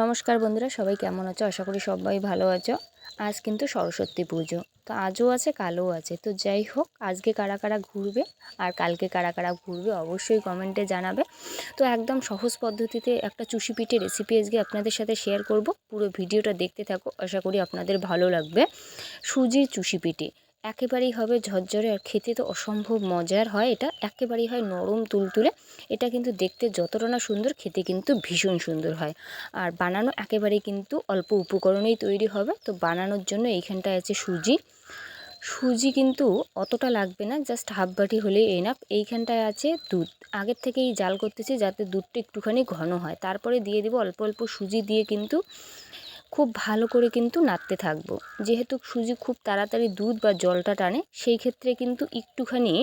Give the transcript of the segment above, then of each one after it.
নমস্কার বন্ধুরা, সবাই কেমন আছো? আশা করি সবাই ভালো আছো। আজ কিন্তু সরস্বতী পুজো। তো আজও আছে, কালও আছে। তো যাই হোক, আজকে কারা কারা ঘুরবে আর কালকে কারা কারা ঘুরবে অবশ্যই কমেন্টে জানাবে। তো একদম সহজ পদ্ধতিতে একটা চুষি পিঠে রেসিপি আজকে আপনাদের সাথে শেয়ার করব। পুরো ভিডিওটা দেখতে থাকো। আশা করি আপনাদের ভালো লাগবে। সুজির চুষি পিঠে। একেবারেই হবে ঝরঝরে আর খেতে তো অসম্ভব মজার হয়। এটা একেবারেই হয় নরম তুলতুলে। এটা কিন্তু দেখতে যতটা না সুন্দর, খেতে কিন্তু ভীষণ সুন্দর হয়। আর বানানো একেবারেই কিন্তু অল্প উপকরণেই তৈরি হবে। তো বানানোর জন্য এইখানটায় আছে সুজি। সুজি কিন্তু অতটা লাগবে না, জাস্ট হাফ বাটি হলেই এনাফ এইখানটায় আছে দুধ। আগের থেকেই জাল করতেছি যাতে দুধটা একটুখানি ঘন হয়। তারপরে দিয়ে দেবো অল্প অল্প সুজি দিয়ে কিন্তু খুব ভালো করে কিন্তু নাড়তে থাকব। যেহেতু সুজি খুব তাড়াতাড়ি দুধ বা জলটা টানে, সেই ক্ষেত্রে কিন্তু একটুখানি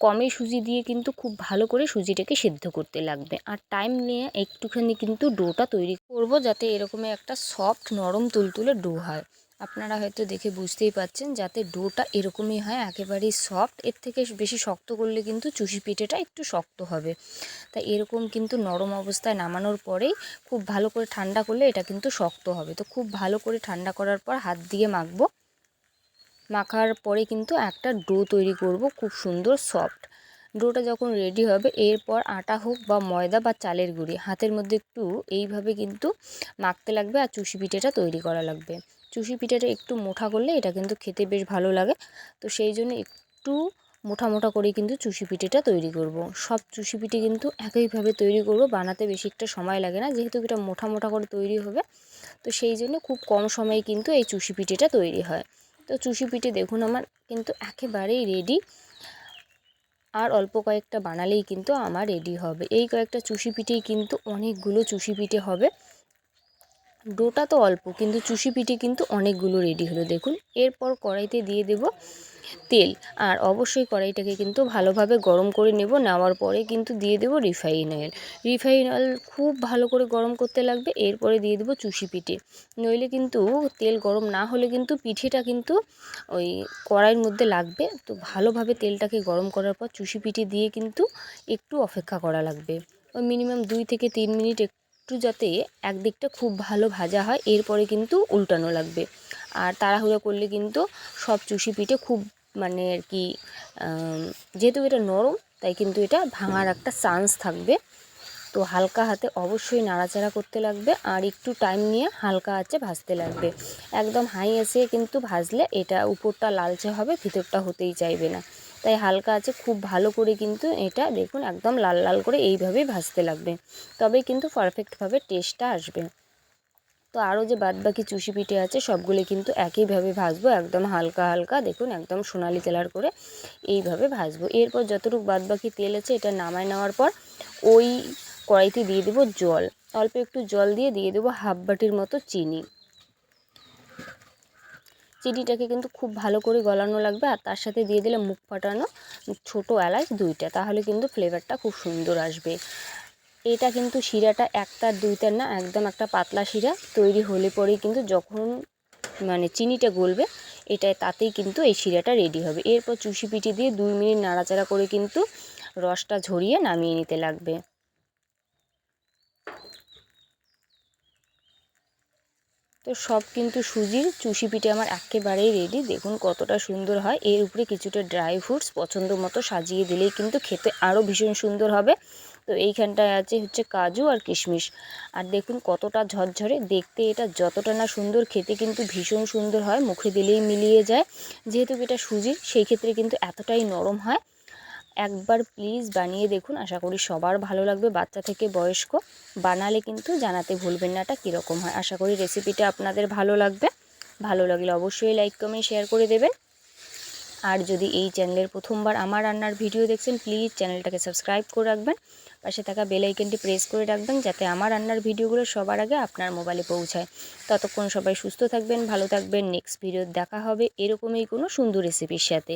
কমে সুজি দিয়ে কিন্তু খুব ভালো করে সুজিটাকে সেদ্ধ করতে লাগবে। আর টাইম নিয়ে একটুখানি কিন্তু ডোটা তৈরি করব যাতে এরকম একটা সফট নরম তুলতুলে ডো হয়। আপনারা হয়তো দেখে বুঝতেই পাচ্ছেন যাতে ডোটা এরকমই হয়, একেবারেই সফট এর থেকে বেশি শক্ত করলে কিন্তু চুষি পিঠেটা একটু শক্ত হবে। তাই এরকম কিন্তু নরম অবস্থায় নামানোর পরেই খুব ভালো করে ঠান্ডা করলে এটা কিন্তু শক্ত হবে। তো খুব ভালো করে ঠান্ডা করার পর হাত দিয়ে মাখবো। মাখার পরে কিন্তু একটা ডো তৈরি করব খুব সুন্দর সফট ডোটা যখন রেডি হবে, এরপর আটা হোক বা ময়দা বা চালের গুঁড়ি, হাতের মধ্যে একটু এইভাবে কিন্তু মাখতে লাগবে আর চুষি পিঠেটা তৈরি করা লাগবে। চুষি পিঠেটা একটু মোটা করলে এটা কিন্তু খেতে বেশ ভালো লাগে। তো সেই জন্য একটু মোটা মোটা করে কিন্তু চুষি পিঠেটা তৈরি করব। সব চুষি পিঠে কিন্তু একইভাবে তৈরি করব, বানাতে বেশি একটা সময় লাগে না, যেহেতু এটা মোটা মোটা করে তৈরি হবে। তো সেই জন্য খুব কম সময়ে কিন্তু এই চুষি পিঠেটা তৈরি হয়। তো চুষি পিঠে দেখুন আমার কিন্তু একেবারেই রেডি আর অল্প কয়েকটা বানালেই কিন্তু আমার রেডি হবে। এই কয়েকটা চুষি পিঠেই কিন্তু অনেকগুলো চুষি পিঠে হবে। ডোটা তো অল্প, কিন্তু চুষি পিঠে কিন্তু অনেকগুলো রেডি হলো। দেখুন, এরপর কড়াইতে দিয়ে দেব তেল। আর অবশ্যই কড়াইটাকে কিন্তু ভালোভাবে গরম করে নেব, নেওয়ার পরে কিন্তু দিয়ে দেব রিফাইন অয়েল রিফাইন অয়েল খুব ভালো করে গরম করতে লাগবে, এরপরে দিয়ে দেবো চুষি পিঠে। নইলে কিন্তু তেল গরম না হলে কিন্তু পিঠেটা কিন্তু ওই কড়াইয়ের মধ্যে লাগবে। তো ভালোভাবে তেলটাকে গরম করার পর চুষি পিঠে দিয়ে কিন্তু একটু অপেক্ষা করা লাগবে। ওই মিনিমাম দুই থেকে তিন মিনিট একটু যাতে একদিকটা খুব ভালো ভাজা হয়, এরপরে কিন্তু উল্টানো লাগবে। আর তাড়াহুড়ো করলে কিন্তু সব চুষি পিঠে খুব মানে আর কি যেহেতু এটা নরম, তাই কিন্তু এটা ভাঙার একটা চান্স থাকবে। তো হালকা হাতে অবশ্যই নাড়াচাড়া করতে লাগবে আর একটু টাইম নিয়ে হালকা আছে ভাজতে লাগবে। একদম হাই এসে কিন্তু ভাজলে এটা উপরটা লালচে হবে, ভিতরটা হতেই চাইবে না। তাই হালকা আছে, খুব ভালো করে কিন্তু এটা দেখুন একদম লাল লাল করে এইভাবেই ভাজতে লাগবে। তবেই কিন্তু পারফেক্টভাবে টেস্টটা আসবে। তো আরও যে বাদবাকি চুষি পিঠে আছে, সবগুলো কিন্তু একইভাবে ভাজবো, একদম হালকা হালকা, দেখুন একদম সোনালি কালার করে এইভাবে ভাজবো। এরপর যতটুকু বাদবাকি তেল আছে, এটা নামায় নেওয়ার পর ওই কড়াইতে দিয়ে দেবো জল। অল্প একটু জল দিয়ে দিয়ে দেবো হাফ বাটির মতো চিনি। চিনিটাকে কিন্তু খুব ভালো করে গলানো লাগবে আর তার সাথে দিয়ে দিলে মুখ ফাটানো ছোটো এলাচ দুইটা, তাহলে কিন্তু ফ্লেভারটা খুব সুন্দর আসবে। এটা কিন্তু শিরাটা একটার দুইটার না, একদম একটা পাতলা শিরা তৈরি হলে পরেই কিন্তু যখন মানে চিনিটা গলবে, এটাই তাতেই কিন্তু এই শিরাটা রেডি হবে। এরপর চুষি পিঠি দিয়ে দুই মিনিট নাড়াচাড়া করে কিন্তু রসটা ঝরিয়ে নামিয়ে নিতে লাগবে। তো সব কিন্তু সুজির চুষি পিঠে আমার একেবারেই রেডি দেখুন কতটা সুন্দর হয়। এর উপরে কিছুটা ড্রাই ফ্রুটস পছন্দ মতো সাজিয়ে দিলেই কিন্তু খেতে আরও ভীষণ সুন্দর হবে। তো এইখানটায় আছে হচ্ছে কাজু আর কিশমিশ। আর দেখুন কতটা ঝরঝরে। দেখতে এটা যতটা না সুন্দর, খেতে কিন্তু ভীষণ সুন্দর হয়। মুখে দিলেই মিলিয়ে যায়। যেহেতু এটা সুজির, সেই ক্ষেত্রে কিন্তু এতটাই নরম হয়। একবার প্লিজ বানিয়ে দেখুন। আশা করি সবার ভালো লাগবে। বাচ্চা থেকে বয়স্ক, বানালে কিন্তু জানাতে ভুলবেন না এটা কীরকম হয়। আশা করি রেসিপিটা আপনাদের ভালো লাগবে। ভালো লাগলে অবশ্যই লাইক কমেন্ট শেয়ার করে দেবেন। আর যদি এই চ্যানেলের প্রথমবার আমার রান্নার ভিডিও দেখছেন প্লিজ চ্যানেলটাকে সাবস্ক্রাইব করে রাখবেন। পাশে থাকা বেল আইকনটি প্রেস করে রাখবেন যাতে আমার রান্নার ভিডিওগুলো সবার আগে আপনার মোবাইলে পৌঁছায়। ততক্ষণ সবাই সুস্থ থাকবেন, ভালো থাকবেন। নেক্সট ভিডিও দেখা হবে এরকমই কোনো সুন্দর রেসিপির সাথে।